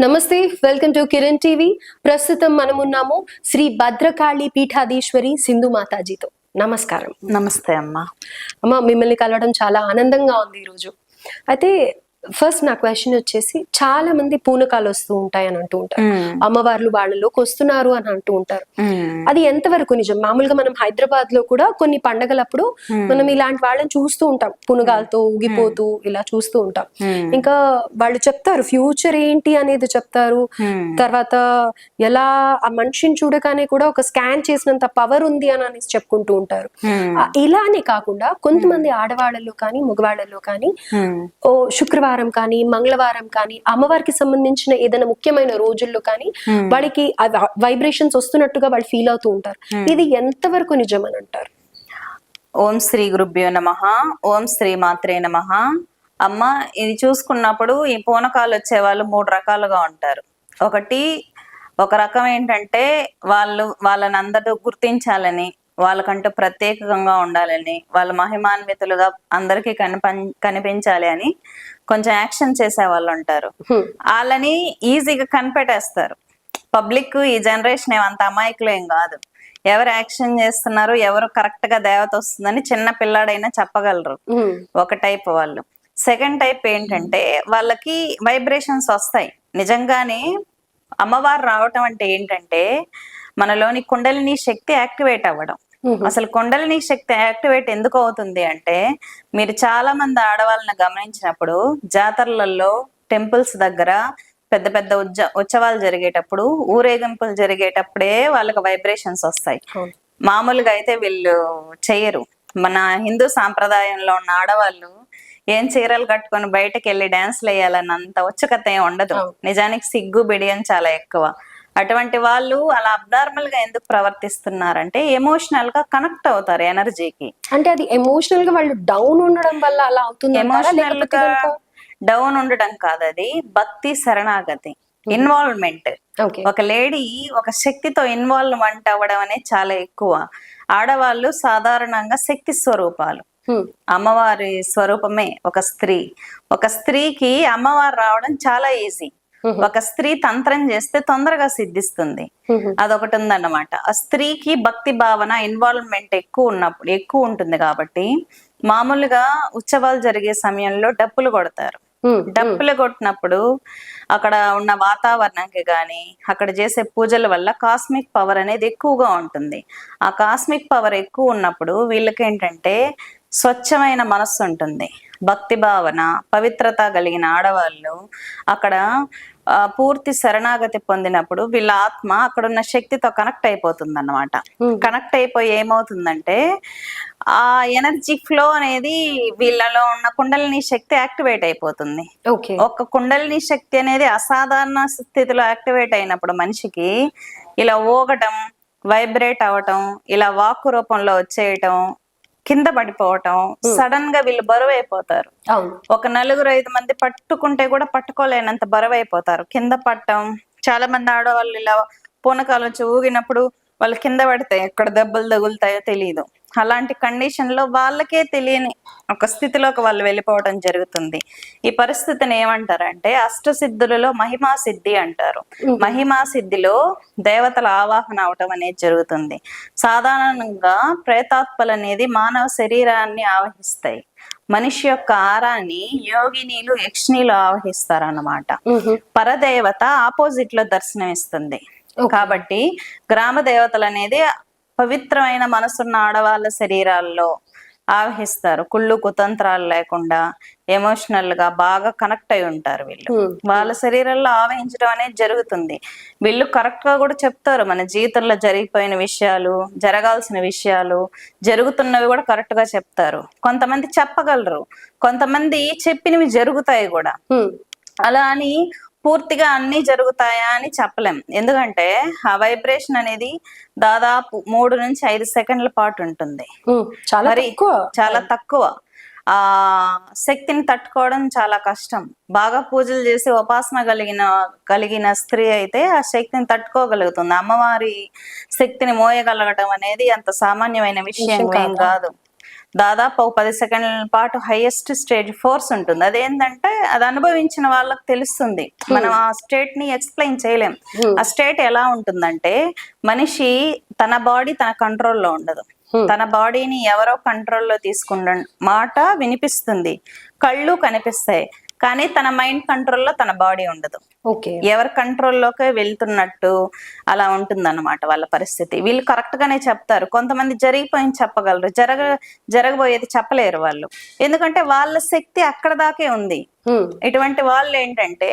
నమస్తే welcome to Kiran TV. ప్రస్తుతం మనమున్నాము శ్రీ భద్రకాళి పీఠాధీశ్వరి సింధు మాతాజీతో. నమస్కారం. నమస్తే అమ్మా. అమ్మ మిమ్మల్ని కలవడం చాలా ఆనందంగా ఉంది ఈరోజు. అయితే ఫస్ట్ నా క్వశ్చన్ వచ్చేసి చాలా మంది పూనకాలు వస్తూ ఉంటాయి అని అంటూ ఉంటారు. అమ్మవార్లు వాళ్ళలోకి వస్తున్నారు అని అంటూ ఉంటారు. అది ఎంతవరకు నిజం? మామూలుగా మనం హైదరాబాద్లో కూడా కొన్ని పండగలప్పుడు మనం ఇలాంటి వాళ్ళని చూస్తూ ఉంటాం. పునుగాలతో ఊగిపోతూ ఇలా చూస్తూ ఉంటాం. ఇంకా వాళ్ళు చెప్తారు ఫ్యూచర్ ఏంటి అనేది చెప్తారు. తర్వాత ఎలా ఆ మనిషిని చూడగానే కూడా ఒక స్కాన్ చేసినంత పవర్ ఉంది అని అనేసి చెప్పుకుంటూ ఉంటారు. ఇలానే కాకుండా కొంతమంది ఆడవాళ్ళలో కానీ మగవాళ్ళలో కానీ ఓ శుక్రవారం కానీ మంగళవారం కానీ అమ్మవారికి సంబంధించిన ఏదైనా ముఖ్యమైన రోజుల్లో కానీ వాళ్ళకి వైబ్రేషన్స్ వస్తున్నట్టుగా వాళ్ళు ఫీల్ అవుతూ ఉంటారు. ఇది ఎంతవరకు నిజం అని అంటారు ఓం శ్రీ గురుభ్యో నమ. ఓం శ్రీ మాత్రే నమ. అమ్మ ఇది చూసుకున్నప్పుడు ఈ పూనకాలు వచ్చే వాళ్ళు మూడు రకాలుగా ఉంటారు. ఒకటి ఒక రకం ఏంటంటే వాళ్ళు వాళ్ళని అందరూ గుర్తించాలని వాళ్ళకంటూ ప్రత్యేకంగా ఉండాలని వాళ్ళ మహిమాన్వితులుగా అందరికీ కనిపం కనిపించాలి అని కొంచెం యాక్షన్ చేసే వాళ్ళు ఉంటారు. వాళ్ళని ఈజీగా కనిపెట్టేస్తారు పబ్లిక్ ఈ జనరేషన్ ఏమంత అమాయకులు ఏం కాదు ఎవరు యాక్షన్ చేస్తున్నారు ఎవరు కరెక్ట్గా దేవత వస్తుందని చిన్న పిల్లాడైనా చెప్పగలరు. ఒక టైప్ వాళ్ళు సెకండ్ టైప్ ఏంటంటే వాళ్ళకి వైబ్రేషన్స్ వస్తాయి నిజంగానే అమ్మవారు రావటం అంటే ఏంటంటే మనలోని కుండలిని శక్తి యాక్టివేట్ అవ్వడం. అసలు కుండలిని శక్తి యాక్టివేట్ ఎందుకు అవుతుంది అంటే మీరు చాలా మంది ఆడవాళ్ళని గమనించినప్పుడు జాతరలలో టెంపుల్స్ దగ్గర పెద్ద పెద్ద ఉత్సవాలు జరిగేటప్పుడు ఊరేగింపులు జరిగేటప్పుడే వాళ్ళకి వైబ్రేషన్స్ వస్తాయి. మామూలుగా అయితే వీళ్ళు చెయ్యరు. మన హిందూ సాంప్రదాయంలో ఉన్న ఆడవాళ్ళు ఏం చీరలు కట్టుకొని బయటకు వెళ్ళి డాన్స్లు వేయాలని అంత ఉత్సుకత ఏం ఉండదు. నిజానికి సిగ్గు బిడియం చాలా ఎక్కువ. అటువంటి వాళ్ళు అలా అబ్నార్మల్గా ఎందుకు ప్రవర్తిస్తున్నారంటే ఎమోషనల్గా కనెక్ట్ అవుతారు ఎనర్జీకి అంటే అది ఎమోషనల్గా వాళ్ళు డౌన్ ఉండడం వల్ల అలా అవుతుంది ఎమోషనల్గా డౌన్ ఉండడం కాదు అది. భక్తి శరణాగతి ఇన్వాల్వ్మెంట్ ఓకే ఒక లేడీ ఒక శక్తితో ఇన్వాల్వ్మెంట్ అవ్వడం అనేది చాలా ఎక్కువ. ఆడవాళ్ళు సాధారణంగా శక్తి స్వరూపాలు. అమ్మవారి స్వరూపమే ఒక స్త్రీ. ఒక స్త్రీకి అమ్మవారు రావడం చాలా ఈజీ ఒక స్త్రీ తంత్రం చేస్తే తొందరగా సిద్ధిస్తుంది. అదొకటి ఉందన్నమాట. ఆ స్త్రీకి భక్తి భావన ఇన్వాల్వ్మెంట్ ఎక్కువ ఉన్నప్పుడు ఎక్కువ ఉంటుంది కాబట్టి మామూలుగా ఉత్సవాలు జరిగే సమయంలో డప్పులు కొడతారు. డప్పులు కొట్టినప్పుడు అక్కడ ఉన్న వాతావరణంకి గాని అక్కడ చేసే పూజల వల్ల కాస్మిక్ పవర్ అనేది ఎక్కువగా ఉంటుంది. ఆ కాస్మిక్ పవర్ ఎక్కువ ఉన్నప్పుడు వీళ్ళకి ఏంటంటే స్వచ్ఛమైన మనస్సు ఉంటుంది. భక్తి భావన పవిత్రత కలిగిన ఆడవాళ్ళు అక్కడ పూర్తి శరణాగతి పొందినప్పుడు వీళ్ళ ఆత్మ అక్కడ ఉన్న శక్తితో కనెక్ట్ అయిపోతుంది అనమాట కనెక్ట్ అయిపోయి ఏమవుతుందంటే ఆ ఎనర్జీ ఫ్లో అనేది వీళ్ళలో ఉన్న కుండలిని శక్తి యాక్టివేట్ అయిపోతుంది. ఒక కుండలిని శక్తి అనేది అసాధారణ స్థితిలో యాక్టివేట్ అయినప్పుడు మనిషికి ఇలా ఊగటం వైబ్రేట్ అవటం ఇలా వాక్కు రూపంలో వచ్చేయటం కింద పడిపోవటం సడన్గా వీళ్ళు బరువు అయిపోతారు ఒక నలుగురు ఐదు మంది పట్టుకుంటే కూడా పట్టుకోలేనంత బరువు అయిపోతారు కింద పట్టం చాలా మంది ఆడవాళ్ళు ఇలా పూనకాలు వచ్చి ఊగినప్పుడు వాళ్ళు కింద పడితే ఎక్కడ దెబ్బలు తగులుతాయో తెలియదు అలాంటి కండిషన్లో వాళ్ళకే తెలియని ఒక స్థితిలోకి వాళ్ళు వెళ్ళిపోవడం జరుగుతుంది. ఈ పరిస్థితిని ఏమంటారంటే అష్టసిద్ధులలో మహిమా సిద్ధి అంటారు. మహిమా సిద్ధిలో దేవతల ఆవాహన అవటం అనేది జరుగుతుంది. సాధారణంగా ప్రేతాత్మలు అనేది మానవ శరీరాన్ని ఆవహిస్తాయి. మనిషి యొక్క ఆరాన్ని యోగినీలు యక్షిణీలు ఆవహిస్తారు అన్నమాట పరదేవత ఆపోజిట్లో దర్శనమిస్తుంది. కాబట్టి గ్రామ దేవతలు అనేది పవిత్రమైన మనసున్న ఆడవాళ్ళ శరీరాల్లో ఆవహిస్తారు. కుళ్ళు కుతంత్రాలు లేకుండా ఎమోషనల్గా బాగా కనెక్ట్ అయి ఉంటారు వీళ్ళు. వాళ్ళ శరీరంలో ఆవహించడం అనేది జరుగుతుంది. వీళ్ళు కరెక్ట్గా కూడా చెప్తారు. మన జీవితంలో జరిగిపోయిన విషయాలు జరగాల్సిన విషయాలు జరుగుతున్నవి కూడా కరెక్ట్గా చెప్తారు. కొంతమంది చెప్పగలరు. కొంతమంది చెప్పినవి జరుగుతాయి కూడా. అలా అని పూర్తిగా అన్ని జరుగుతాయా అని చెప్పలేం. ఎందుకంటే ఆ వైబ్రేషన్ అనేది దాదాపు మూడు నుంచి ఐదు సెకండ్ల పాటు ఉంటుంది. చాలా మరి చాలా తక్కువ. ఆ శక్తిని తట్టుకోవడం చాలా కష్టం. బాగా పూజలు చేసి ఉపాసన కలిగిన కలిగిన స్త్రీ అయితే ఆ శక్తిని తట్టుకోగలుగుతుంది. అమ్మవారి శక్తిని మోయగలగటం అనేది అంత సామాన్యమైన విషయం ఏం కాదు. దాదాపు ఒక పది సెకండ్ల పాటు హైయెస్ట్ స్టేజ్ ఫోర్స్ ఉంటుంది. అదేంటంటే అది అనుభవించిన వాళ్ళకి తెలుస్తుంది. మనం ఆ స్టేట్ని ఎక్స్ప్లెయిన్ చేయలేం. ఆ స్టేట్ ఎలా ఉంటుందంటే మనిషి తన బాడీ తన కంట్రోల్లో ఉండదు. తన బాడీని ఎవరో కంట్రోల్లో తీసుకున్న మాట వినిపిస్తుంది. కళ్ళు కనిపిస్తాయి. కానీ తన మైండ్ కంట్రోల్లో తన బాడీ ఉండదు. ఓకే. ఎవరి కంట్రోల్లోకి వెళ్తున్నట్టు అలా ఉంటుందన్నమాట వాళ్ళ పరిస్థితి. వీళ్ళు కరెక్ట్ గానే చెప్తారు. కొంతమంది జరిగిపోయింది చెప్పగలరు. జరగ జరగబోయేది చెప్పలేరు వాళ్ళు. ఎందుకంటే వాళ్ళ శక్తి అక్కడ దాకే ఉంది. ఇటువంటి వాళ్ళు ఏంటంటే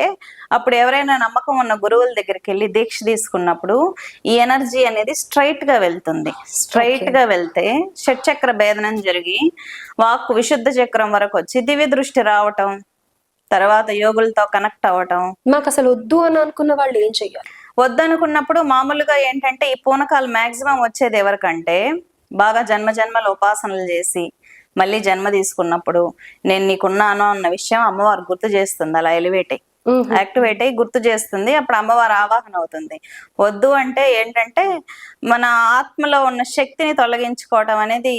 అప్పుడు ఎవరైనా నమ్మకం ఉన్న గురువుల దగ్గరికి వెళ్ళి దీక్ష తీసుకున్నప్పుడు ఈ ఎనర్జీ అనేది స్ట్రైట్గా వెళ్తుంది. స్ట్రైట్గా వెళ్తే షట్చక్ర భేదనం జరిగి వాక్కు విశుద్ధ చక్రం వరకు వచ్చి దివ్య దృష్టి రావటం తర్వాత యోగులతో కనెక్ట్ అవ్వటం మాకు అసలు వద్దు అని అనుకున్న వాళ్ళు ఏం చెయ్యాలి వద్దనుకున్నప్పుడు మామూలుగా ఏంటంటే ఈ పూనకాలు మాక్సిమం వచ్చేది ఎవరికంటే బాగా జన్మ జన్మల ఉపాసనలు చేసి మళ్ళీ జన్మ తీసుకున్నప్పుడు నేను నీకున్నాను అన్న విషయం అమ్మవారు గుర్తు చేస్తుంది అలా ఎలివేట్. యాక్టివేట్ అయ్యి గుర్తు చేస్తుంది. అప్పుడు అమ్మవారు ఆవాహన అవుతుంది. వద్దు అంటే ఏంటంటే మన ఆత్మలో ఉన్న శక్తిని తొలగించుకోవడం అనేది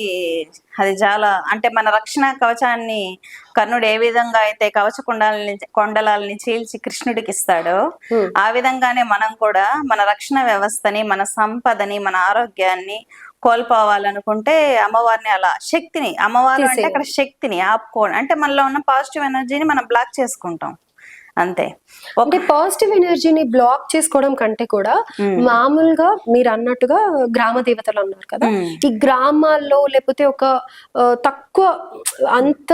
అది చాలా అంటే మన రక్షణ కవచాన్ని కర్ణుడు ఏ విధంగా అయితే కవచ కుండాలని కొండలాలని చీల్చి కృష్ణుడికి ఇస్తాడో. ఆ విధంగానే మనం కూడా మన రక్షణ వ్యవస్థని మన సంపదని మన ఆరోగ్యాన్ని కోల్పోవాలనుకుంటే అమ్మవారిని అలా శక్తిని అమ్మవారు అంటే అక్కడ శక్తిని ఆపుకోవడం. అంటే మనలో ఉన్న పాజిటివ్ ఎనర్జీని మనం బ్లాక్ చేసుకుంటాం. అంతే ఒక అంటే పాజిటివ్ ఎనర్జీని బ్లాక్ చేసుకోవడం కంటే కూడా మామూలుగా మీరు అన్నట్టుగా గ్రామ దేవతలు అన్నారు కదా. ఈ గ్రామాల్లో లేకపోతే ఒక తక్కువ అంత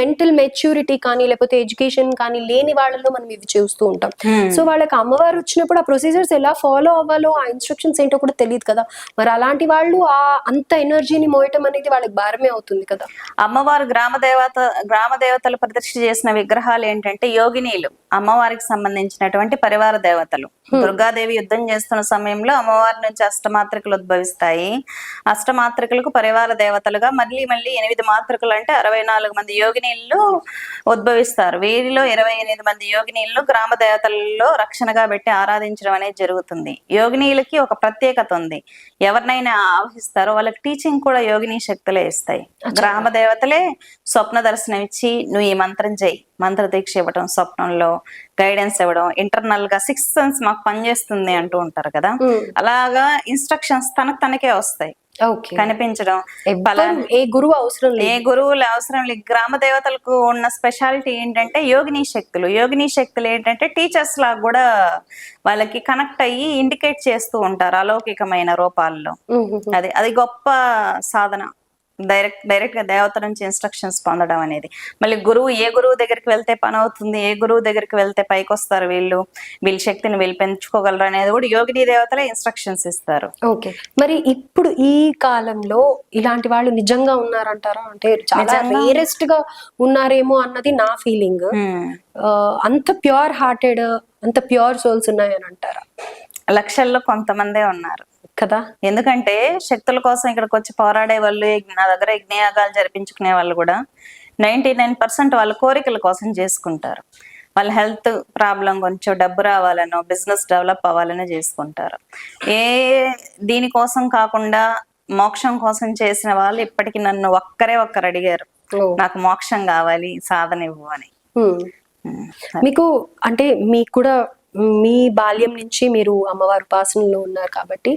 మెంటల్ మెచ్యూరిటీ కానీ లేకపోతే ఎడ్యుకేషన్ కానీ లేని వాళ్ళలో మనం ఇవి చూస్తూ ఉంటాం. సో వాళ్ళకి అమ్మవారు వచ్చినప్పుడు ఆ ప్రొసీజర్స్ ఎలా ఫాలో అవ్వాలో ఆ ఇన్స్ట్రక్షన్స్ ఏంటో కూడా తెలియదు కదా. మరి అలాంటి వాళ్ళు ఆ అంత ఎనర్జీని మోయటం అనేది వాళ్ళకి భారమే అవుతుంది కదా. అమ్మవారు గ్రామ దేవత గ్రామ దేవతలు ప్రతిష్ఠ చేసిన విగ్రహాలు ఏంటంటే యోగినీలు. అమ్మవారికి సంబంధించినటువంటి పరివార దేవతలు. దుర్గాదేవి యుద్ధం చేస్తున్న సమయంలో అమ్మవారి నుంచి అష్టమాత్రికలు ఉద్భవిస్తాయి. అష్టమాత్రికలకు పరివార దేవతలుగా మళ్ళీ మళ్ళీ ఎనిమిది మాతృకలు అంటే అరవై నాలుగు మంది యోగినీళ్ళు ఉద్భవిస్తారు. వీరిలో ఇరవై ఎనిమిది మంది యోగినీళ్ళు గ్రామ దేవతలలో రక్షణగా పెట్టి ఆరాధించడం అనేది జరుగుతుంది. యోగినీలకి ఒక ప్రత్యేకత ఉంది. ఎవరినైనా ఆవహిస్తారో వాళ్ళకి టీచింగ్ కూడా యోగిని శక్తులే ఇస్తాయి. గ్రామ దేవతలే స్వప్న దర్శనం ఇచ్చి నువ్వు ఈ మంత్రం చేయి మంత్ర దీక్ష ఇవ్వడం స్వప్నంలో గైడెన్స్ ఇవ్వడం ఇంటర్నల్గా సిక్స్ సెన్స్ మాకు పనిచేస్తుంది అంటూ ఉంటారు కదా. అలాగా ఇన్స్ట్రక్షన్స్ తనకు తనకే వస్తాయి. కనిపించడం ఏ గురువు అవసరం ఏ గురువులు అవసరం లేదు. గ్రామ దేవతలకు ఉన్న స్పెషాలిటీ ఏంటంటే యోగిని శక్తులు. యోగిని శక్తులు ఏంటంటే టీచర్స్ లాగా కూడా వాళ్ళకి కనెక్ట్ అయ్యి ఇండికేట్ చేస్తూ ఉంటారు అలౌకికమైన రూపాల్లో. అది అది గొప్ప సాధన. డైరెక్ట్ డైరెక్ట్గా దేవత నుంచి ఇన్స్ట్రక్షన్స్ పొందడం అనేది. మళ్ళీ గురువు ఏ గురువు దగ్గరికి వెళ్తే పని అవుతుంది ఏ గురువు దగ్గరికి వెళ్తే పైకి వస్తారు వీళ్ళు వీళ్ళ శక్తిని వీళ్ళు పెంచుకోగలరు అనేది కూడా యోగిని దేవతలే ఇన్స్ట్రక్షన్స్ ఇస్తారు. ఓకే. మరి ఇప్పుడు ఈ కాలంలో ఇలాంటి వాళ్ళు నిజంగా ఉన్నారంటారా? అంటే చాలా? రేరెస్ట్గా ఉన్నారేమో అన్నది నా ఫీలింగ్. అంత ప్యూర్ హార్టెడ్ అంత ప్యూర్ సోల్స్ ఉన్నాయని అంటారా? లక్షల్లో కొంతమందే ఉన్నారు. కదా? ఎందుకంటే శక్తుల కోసం ఇక్కడికి వచ్చి పోరాడే వాళ్ళు నా దగ్గర యజ్ఞయాగాలు జరిపించుకునే వాళ్ళు కూడా నైన్టీ నైన్ పర్సెంట్ వాళ్ళ కోరికల కోసం చేసుకుంటారు. వాళ్ళ హెల్త్ ప్రాబ్లం కొంచెం డబ్బు రావాలనో బిజినెస్ డెవలప్ అవ్వాలనో చేసుకుంటారు. ఏ దీనికోసం కాకుండా మోక్షం కోసం చేసిన వాళ్ళు ఇప్పటికి నన్ను ఒక్కరే ఒక్కరు అడిగారు. నాకు మోక్షం కావాలి సాధన ఇవ్వు అని. మీకు అంటే మీకు కూడా మీ బాల్యం నుంచి మీరు అమ్మవారి ఉపాసనలో ఉన్నారు కాబట్టి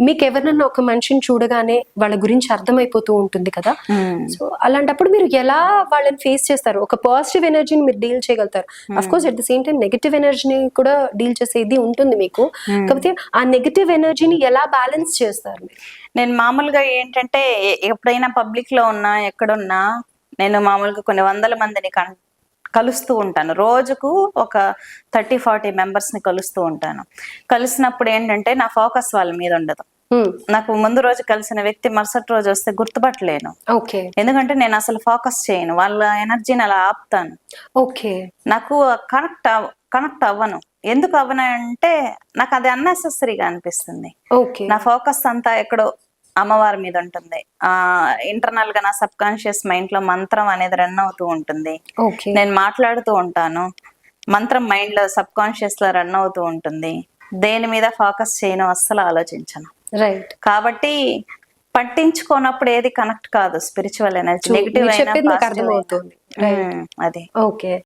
మీకు ఎవరినన్నా ఒక మనిషిని చూడగానే వాళ్ళ గురించి అర్థమైపోతూ ఉంటుంది కదా. సో అలాంటప్పుడు మీరు ఎలా వాళ్ళని ఫేస్ చేస్తారు? ఒక పాజిటివ్ ఎనర్జీని మీరు డీల్ చేయగలుగుతారు. Of course at the same time negative ఎనర్జీని కూడా డీల్ చేసేది ఉంటుంది మీకు. కాకపోతే ఆ నెగటివ్ ఎనర్జీని ఎలా బ్యాలెన్స్ చేస్తారు నేను మామూలుగా ఏంటంటే ఎప్పుడైనా పబ్లిక్లో ఉన్నా ఎక్కడున్నా నేను మామూలుగా కొన్ని వందల మందిని కలుస్తూ ఉంటాను. రోజుకు ఒక థర్టీ ఫార్టీ మెంబర్స్ని కలుస్తూ ఉంటాను. కలిసినప్పుడు ఏంటంటే నా ఫోకస్ వాళ్ళ మీద ఉండదు. నాకు ముందు రోజు కలిసిన వ్యక్తి మరుసటి రోజు వస్తే గుర్తుపట్టలేను. ఓకే. ఎందుకంటే నేను అసలు ఫోకస్ చేయను. వాళ్ళ ఎనర్జీని అలా ఆపుతాను. ఓకే. నాకు కనెక్ట్ కనెక్ట్ అవ్వను. ఎందుకు అవ్వను అంటే నాకు అది అన్నెసెసరీగా అనిపిస్తుంది. ఓకే. నా ఫోకస్ అంతా ఎక్కడో అమ్మవారి మీద ఉంటుంది. ఆ ఇంటర్నల్గా నా సబ్ కాన్షియస్ మైండ్లో మంత్రం అనేది రన్ అవుతూ ఉంటుంది. నేను మాట్లాడుతూ ఉంటాను. మంత్రం మైండ్లో సబ్ కాన్షియస్లో రన్ అవుతూ ఉంటుంది. దేని మీద ఫోకస్ చేయను అస్సలు ఆలోచించను. రైట్ కాబట్టి పట్టించుకోనప్పుడు ఏది కనెక్ట్ కాదు స్పిరిచువల్ ఎనర్జీ. నెగిటివ్ అయినా అది. ఓకే.